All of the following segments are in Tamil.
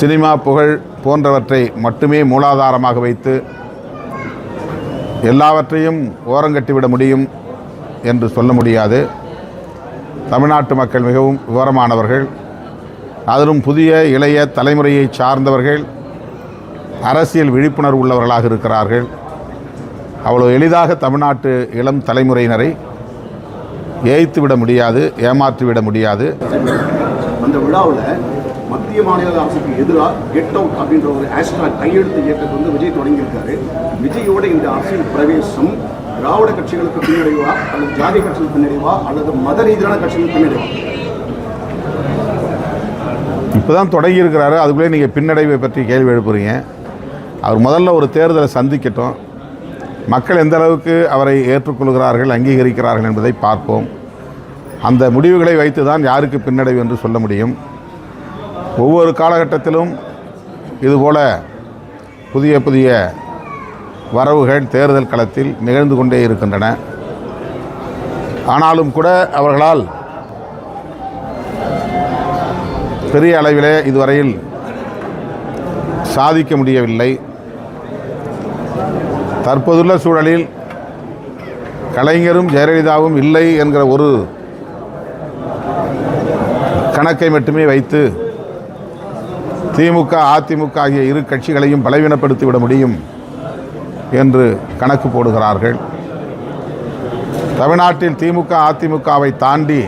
சினிமா புகழ் போன்றவற்றை மட்டுமே மூலாதாரமாக வைத்து எல்லாவற்றையும் ஓரங்கட்டிவிட முடியும் என்று சொல்ல முடியாது. தமிழ்நாட்டு மக்கள் மிகவும் விவரமானவர்கள். அதிலும் புதிய இளைய தலைமுறையை சார்ந்தவர்கள் அரசியல் விழிப்புணர்வு உள்ளவர்களாக இருக்கிறார்கள். அவ்வளோ எளிதாக தமிழ்நாட்டு இளம் தலைமுறையினரை ஏய்த்து விட முடியாது ஏமாற்றிவிட முடியாது. அந்த விழாவில் மத்திய மாநில அரசுக்கு எதிராக கெட் அவுட் அப்படின்ற ஒரு ஹேஷ்டாக் கையெழுத்து இயக்கத்தை வந்து விஜய் தொடங்கியிருக்காரு. விஜயோட இந்த அரசியல் பிரவேசம் திராவிட கட்சிகளுக்கு பின்னடைவா அல்லது ஜாதி கட்சிகளுக்கு பின்னடைவா அல்லது மத ரீதியான கட்சிகளுக்கு பின்னடைவா? இப்போ தான் தொடங்கியிருக்கிறாரு. அதுக்குள்ளே நீங்கள் பின்னடைவை பற்றி கேள்வி எழுப்புறீங்க. அவர் முதல்ல ஒரு தேர்தலை சந்திக்கட்டும். மக்கள் எந்த அளவுக்கு அவரை ஏற்றுக்கொள்கிறார்கள் அங்கீகரிக்கிறார்கள் என்பதை பார்ப்போம். அந்த முடிவுகளை வைத்து தான் யாருக்கு பின்னடைவு என்று சொல்ல முடியும். ஒவ்வொரு காலகட்டத்திலும் இதுபோல புதிய புதிய வரவுகள் தேர்தல் களத்தில் நிகழ்ந்து கொண்டே இருக்கின்றன. ஆனாலும் கூட அவர்களால் பெரிய அளவிலே இதுவரையில் சாதிக்க முடியவில்லை. தற்போதுள்ள சூழலில் கலைஞரும் ஜெயலலிதாவும் இல்லை என்கிற ஒரு கணக்கை மட்டுமே வைத்து திமுக அதிமுக ஆகிய இரு கட்சிகளையும் பலவீனப்படுத்திவிட முடியும் என்று கணக்கு போடுகிறார்கள். தமிழ்நாட்டில் திமுக அதிமுகவை தாண்டி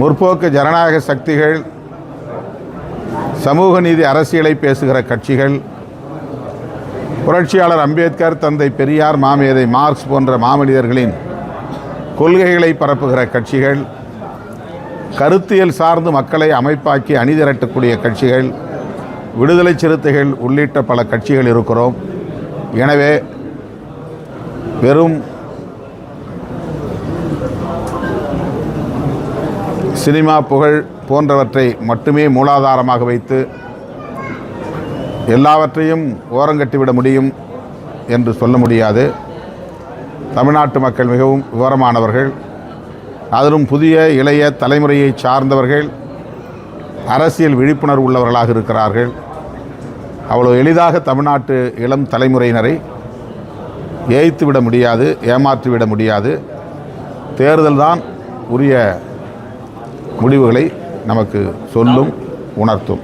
முற்போக்கு ஜனநாயக சக்திகள் சமூக நீதி அரசியலை பேசுகிற கட்சிகள் புரட்சியாளர் அம்பேத்கர் தந்தை பெரியார் மாமேதை மார்க்ஸ் போன்ற மாமனிதர்களின் கொள்கைகளை பரப்புகிற கட்சிகள் கருத்தியல் சார்ந்து மக்களை அமைப்பாக்கி அணிதிரட்டக்கூடிய கட்சிகள் விடுதலை சிறுத்தைகள் உள்ளிட்ட பல கட்சிகள் இருக்கிறோம். எனவே வெறும் சினிமா புகழ் போன்றவற்றை மட்டுமே மூலாதாரமாக வைத்து எல்லாவற்றையும் ஓரங்கட்டிவிட முடியும் என்று சொல்ல முடியாது. தமிழ்நாட்டு மக்கள் மிகவும் விவரமானவர்கள். அதிலும் புதிய இளைய தலைமுறையை சார்ந்தவர்கள் அரசியல் விழிப்புணர்வு உள்ளவர்களாக இருக்கிறார்கள். அவ்வளோ எளிதாக தமிழ்நாட்டு இளம் தலைமுறையினரை ஏய்த்து விட முடியாது ஏமாற்றி விட முடியாது. தேர்தல் தான் உரிய முடிவுகளை நமக்கு சொல்லும் உணர்த்தும்.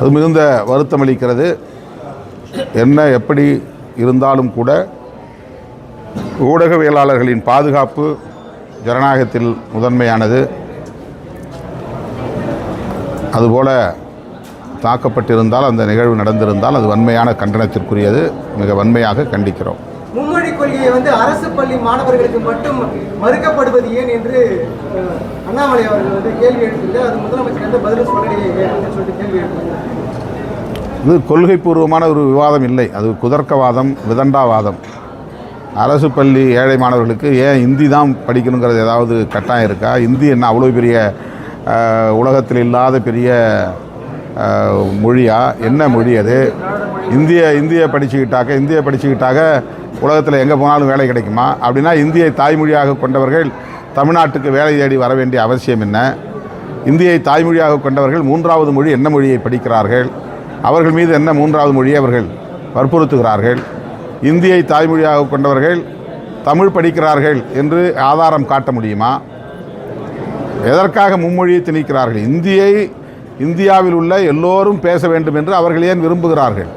அது மிகுந்த வருத்தம் அளிக்கிறது என்ன எப்படி இருந்தாலும் கூட ஊடகவியலாளர்களின் பாதுகாப்பு ஜனநாயகத்தில் முதன்மையானது. அதுபோல தாக்கப்பட்டிருந்தால் அந்த நிகழ்வு நடந்திருந்தால் அது வன்மையான கண்டனத்திற்குரியது. மிக வன்மையாக கண்டிக்கிறோம். மும்மொழி கொள்கையை வந்து அரசு பள்ளி மாணவர்களுக்கு மட்டும் மறுக்கப்படுவது ஏன் என்று அண்ணாமலை அவர்கள் வந்து கேள்வி எழுப்பிட்டு அது முதலமைச்சர் வந்து பதில் சொல்லலையே சொல்லிட்டு கேள்வி எழுப்பினார் இது கொள்கைப்பூர்வமான ஒரு விவாதம் இல்லை. அது குதர்க்கவாதம் விதண்டாவாதம். அரசு பள்ளி ஏழை மாணவர்களுக்கு ஏன் இந்தி தான் படிக்கணுங்கிறது ஏதாவது கட்டாயம் இருக்கா? இந்தி என்ன அவ்வளோ பெரிய உலகத்தில் இல்லாத பெரிய மொழியா? என்ன மொழி அது? இந்திய இந்திய படிச்சுக்கிட்டாக்க இந்திய படிச்சுக்கிட்டாக உலகத்தில் எங்கே போனாலும் வேலை கிடைக்குமா? அப்படின்னா இந்தியை தாய்மொழியாக கொண்டவர்கள் தமிழ்நாட்டுக்கு வேலை தேடி வர வேண்டிய அவசியம் என்ன? இந்தியை தாய்மொழியாக கொண்டவர்கள் மூன்றாவது மொழி என்ன மொழியை படிக்கிறார்கள்? அவர்கள் மீது என்ன மூன்றாவது மொழியை அவர்கள் வற்புறுத்துகிறார்கள்? இந்தியை தாய்மொழியாக கொண்டவர்கள் தமிழ் படிக்கிறார்கள் என்று ஆதாரம் காட்ட முடியுமா? எதற்காக மும்மொழியை திணிக்கிறார்கள்? இந்தியை இந்தியாவில் உள்ள எல்லோரும் பேச வேண்டும் என்று அவர்கள் ஏன் விரும்புகிறார்கள்?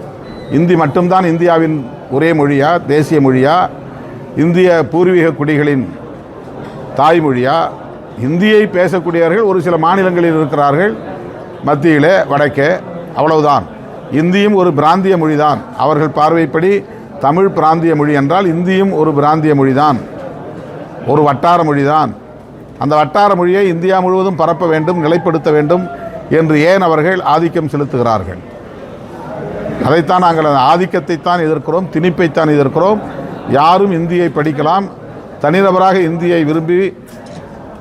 இந்தி மட்டும்தான் இந்தியாவின் ஒரே மொழியா தேசிய மொழியா? இந்திய பூர்வீக குடிகளின் தாய்மொழியா? இந்தியை பேசக்கூடியவர்கள் ஒரு சில மாநிலங்களில் இருக்கிறார்கள் மத்தியிலே வடக்கே. அவ்வளவுதான். இந்தியும் ஒரு பிராந்திய மொழிதான். அவர்கள் பார்வைப்படி தமிழ் பிராந்திய மொழி என்றால் இந்தியும் ஒரு பிராந்திய மொழிதான். ஒரு வட்டார மொழிதான். அந்த வட்டார மொழியை இந்தியா முழுவதும் பரப்ப வேண்டும் நிலைப்படுத்த வேண்டும் என்று ஏன் அவர்கள் ஆதிக்கம் செலுத்துகிறார்கள்? அதைத்தான் நாங்கள் அந்த ஆதிக்கத்தைத்தான் எதிர்க்கிறோம் திணிப்பைத்தான் எதிர்க்கிறோம். யாரும் இந்தியை படிக்கலாம். தனிநபராக இந்தியை விரும்பி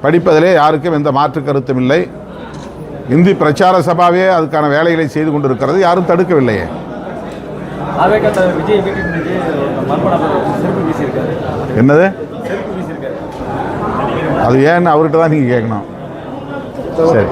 படிப்பதிலே யாருக்கும் எந்த மாற்று கருத்தும் இல்லை. இந்தி பிரச்சார சபாவே அதுக்கான வேலைகளை செய்து கொண்டிருக்கிறது. யாரும் தடுக்கவில்லையே. என்னது? அது ஏன்னு அவர்கிட்ட தான் நீங்கள் கேட்கணும். சரி.